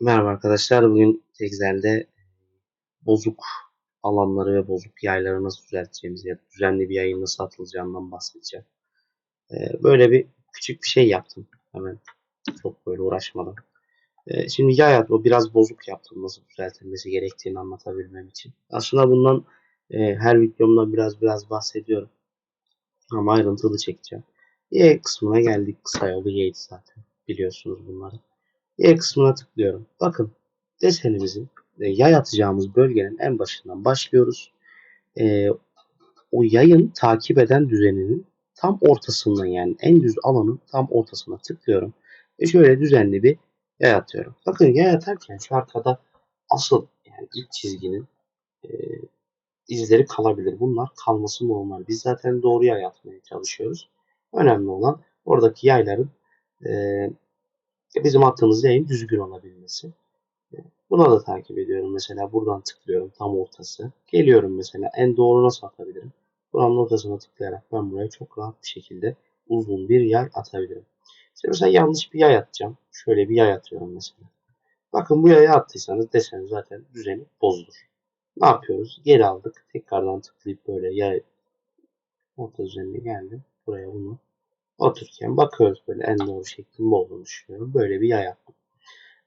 Merhaba arkadaşlar. Bugün Excel'de bozuk alanları ve bozuk yayları nasıl düzelteceğimizi ya düzenli bir yayın nasıl atılacağından bahsedeceğim. Ee, böyle bir küçük bir şey yaptım. Hemen çok böyle uğraşmadan. Ee, şimdi yay at, o biraz bozuk yaptım. Nasıl düzeltilmesi gerektiğini anlatabilmem için. Aslında bundan e, her videomda biraz biraz bahsediyorum. Ama ayrıntılı çekeceğim. Y kısmına geldik. Kısa yolu Y'ydi zaten. Biliyorsunuz bunları. Y kısmına tıklıyorum. Bakın desenimizin e, yay atacağımız bölgenin en başından başlıyoruz. E, o yayın takip eden düzeninin tam ortasından yani en düz alanın tam ortasına tıklıyorum. Ve şöyle düzenli bir yay atıyorum. Bakın yay atarken şu arkada asıl yani ilk çizginin e, izleri kalabilir. Bunlar kalması normal. Biz zaten doğru yay atmaya çalışıyoruz. Önemli olan oradaki yayların e, bizim attığımız yayın düzgün olabilmesi. Buna da takip ediyorum. Mesela buradan tıklıyorum tam ortası. Geliyorum mesela en doğru nasıl atabilirim? Buranın ortasına tıklayarak ben buraya çok rahat bir şekilde uzun bir yay atabilirim. İşte mesela yanlış bir yay atacağım. Şöyle bir yay atıyorum mesela. Bakın bu yayı attıysanız desen zaten düzeni bozulur. Ne yapıyoruz? Geri aldık. Tekrardan tıklayıp böyle yay orta düzenine geldim. Buraya bunu otururken bakıyoruz böyle en doğru şeklin bu olduğunu düşünüyorum. Böyle bir yay attım.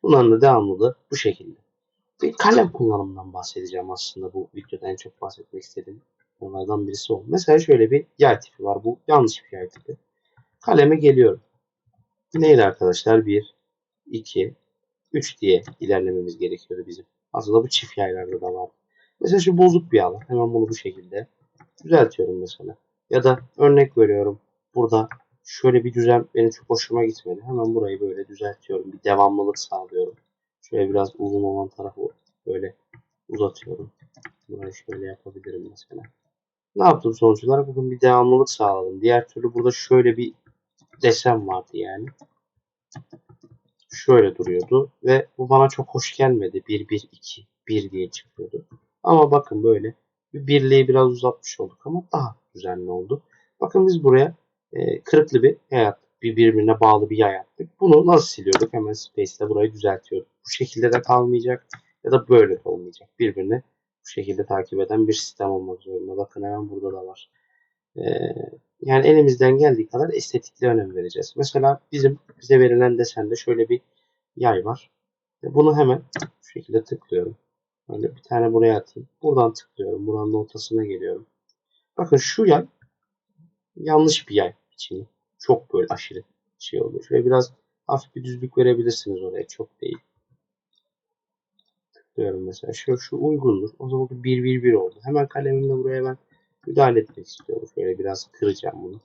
Bunların da devamlı da bu şekilde. Bir kalem kullanımından bahsedeceğim aslında bu videoda en çok bahsetmek istediğim onlardan birisi o. Mesela şöyle bir yay tipi var. Bu yanlış bir yay tipi. Kaleme geliyorum. Neydi arkadaşlar? 1, 2, 3 diye ilerlememiz gerekiyordu bizim. Aslında bu çift yaylarda da var. Mesela şu bozuk bir alan. Hemen bunu bu şekilde düzeltiyorum mesela. Ya da örnek veriyorum. Burada şöyle bir düzen benim çok hoşuma gitmedi. Hemen burayı böyle düzeltiyorum. Bir devamlılık sağlıyorum. Şöyle biraz uzun olan tarafı böyle uzatıyorum. Burayı şöyle yapabilirim mesela. Ne yaptım sonuç olarak? Bugün bir devamlılık sağladım. Diğer türlü burada şöyle bir desen vardı yani. Şöyle duruyordu ve bu bana çok hoş gelmedi. 1 1 2 1 diye çıkıyordu. Ama bakın böyle bir birliği biraz uzatmış olduk ama daha düzenli oldu. Bakın biz buraya e, kırıklı bir yay Bir birbirine bağlı bir yay attık. Bunu nasıl siliyorduk? Hemen Space'te burayı düzeltiyorduk. Bu şekilde de kalmayacak ya da böyle de olmayacak. Birbirini bu şekilde takip eden bir sistem olmak zorunda. Bakın hemen burada da var. Ee, yani elimizden geldiği kadar estetikliğe önem vereceğiz. Mesela bizim bize verilen desende şöyle bir yay var. Bunu hemen şu şekilde tıklıyorum. Böyle bir tane buraya atayım. Buradan tıklıyorum. Buranın ortasına geliyorum. Bakın şu yay yanlış bir yay biçimi. Çok böyle aşırı şey oluyor. Şöyle biraz hafif bir düzlük verebilirsiniz oraya. Çok değil. Tıklıyorum mesela. Şu, şu uygundur. O zaman bu 1 1 1 oldu. Hemen kalemimle buraya ben müdahale etmek istiyorum. Şöyle biraz kıracağım bunu.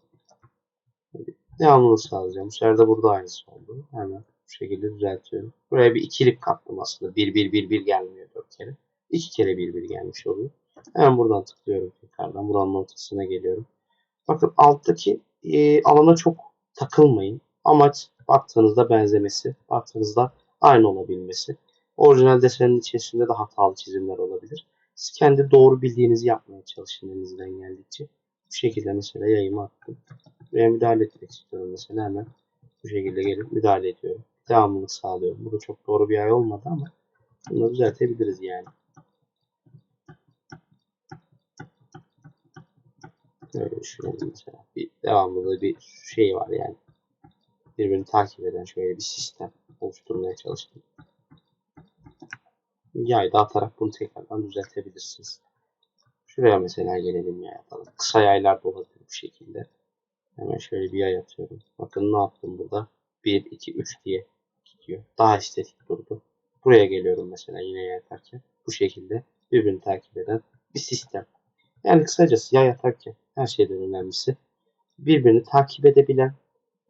Devamlılık sağlayacağım. Bu sefer de burada aynısı oldu. Hemen bu şekilde düzeltiyorum. Buraya bir ikilik kattım aslında. 1 1 1 1 gelmiyor 4 kere. 2 kere 1 1 gelmiş oluyor. Hemen buradan tıklıyorum tekrardan. Buranın ortasına geliyorum. Bakın alttaki e, alana çok takılmayın. Amaç baktığınızda benzemesi, baktığınızda aynı olabilmesi. Orijinal desenin içerisinde de hatalı çizimler olabilir. Siz kendi doğru bildiğinizi yapmaya çalışın elinizden geldikçe. Bu şekilde mesela yayımı attım. Ve müdahale etmek istiyorum mesela hemen bu şekilde gelip müdahale ediyorum. Devamlılık sağlıyorum. Bu da çok doğru bir yay olmadı ama bunu düzeltebiliriz yani. Böyle düşünelim mesela. Bir devamlı bir şey var yani. Birbirini takip eden şöyle bir sistem oluşturmaya çalıştım. Yayda atarak bunu tekrardan düzeltebilirsiniz. Şuraya mesela gelelim yay atalım. Kısa yaylar da olabilir bu şekilde. Hemen şöyle bir yay atıyorum. Bakın ne yaptım burada. 1, 2, 3 diye gidiyor. Daha estetik durdu. Buraya geliyorum mesela yine yay atarken. Bu şekilde birbirini takip eden bir sistem. Yani kısacası yay atarken her şeyden önemlisi birbirini takip edebilen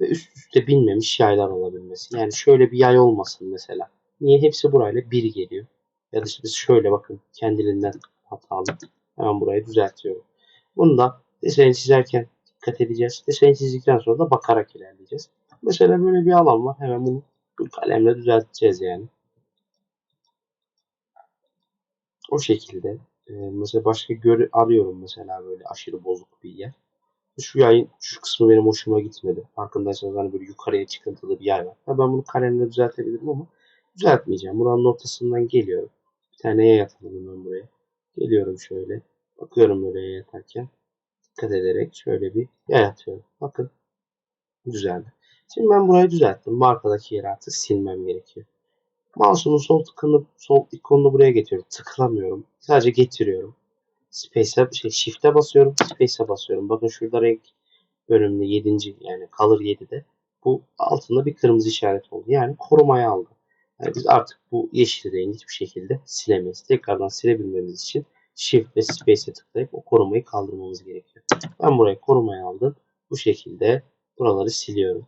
ve üst üste binmemiş yaylar olabilmesi. Yani şöyle bir yay olmasın mesela. Niye? Hepsi burayla bir geliyor. Ya da işte şöyle bakın kendiliğinden hatalı. Hemen burayı düzeltiyorum. Bunu da deseni çizerken dikkat edeceğiz. Deseni çizdikten sonra da bakarak ilerleyeceğiz. Mesela böyle bir alan var. Hemen bunu bu kalemle düzelteceğiz yani. O şekilde e, mesela başka gör arıyorum mesela böyle aşırı bozuk bir yer. Şu yayın şu kısmı benim hoşuma gitmedi. Farkındaysanız hani böyle yukarıya çıkıntılı bir yer var. Ya ben bunu kalemle düzeltebilirim ama Düzeltmeyeceğim. Buranın ortasından geliyorum. Bir tane yay atalım ben buraya. Geliyorum şöyle. Bakıyorum böyle yay atarken. Dikkat ederek şöyle bir yay atıyorum. Bakın. Düzeldi. Şimdi ben burayı düzelttim. Bu arkadaki yeri artık silmem gerekiyor. Mouse'umun sol tıkını, sol ikonunu buraya getiriyorum. Tıklamıyorum. Sadece getiriyorum. Space'e, şey, Shift'e basıyorum. Space'e basıyorum. Bakın şurada renk bölümünde 7. yani Color 7'de bu altında bir kırmızı işaret oldu. Yani korumaya aldı. Yani biz artık bu yeşil rengi hiçbir şekilde silemeyiz. Tekrardan silebilmemiz için Shift ve Space'e tıklayıp o korumayı kaldırmamız gerekiyor. Ben burayı korumaya aldım. Bu şekilde buraları siliyorum.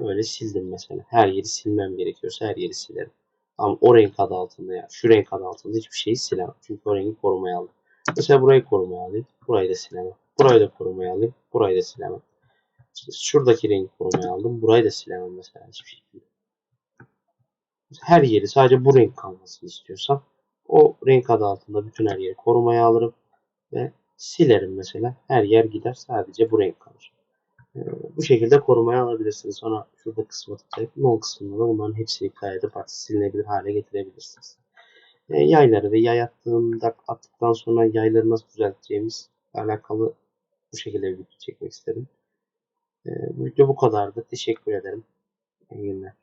Böyle sildim mesela. Her yeri silmem gerekiyorsa her yeri silerim. Ama o renk adı altında ya şu renk adı altında hiçbir şeyi silemem. Çünkü o rengi korumaya aldım. Mesela burayı korumaya alayım. Burayı da silemem. Burayı da korumaya alayım. Burayı da silemem. İşte şuradaki rengi korumaya aldım. Burayı da silemem mesela hiçbir şekilde. Her yeri sadece bu renk kalmasını istiyorsam o renk adı altında bütün her yeri korumaya alırım ve silerim mesela. Her yer gider sadece bu renk kalır. Ee, bu şekilde korumaya alabilirsiniz. Sonra şurada kısmı tıklayıp non kısmında da bunların hepsini kaydedip artık silinebilir hale getirebilirsiniz. E, yayları ve yay attığında, attıktan sonra yayları nasıl düzelteceğimiz alakalı bu şekilde bir video çekmek istedim. E, bu video bu kadardı. Teşekkür ederim. İyi günler.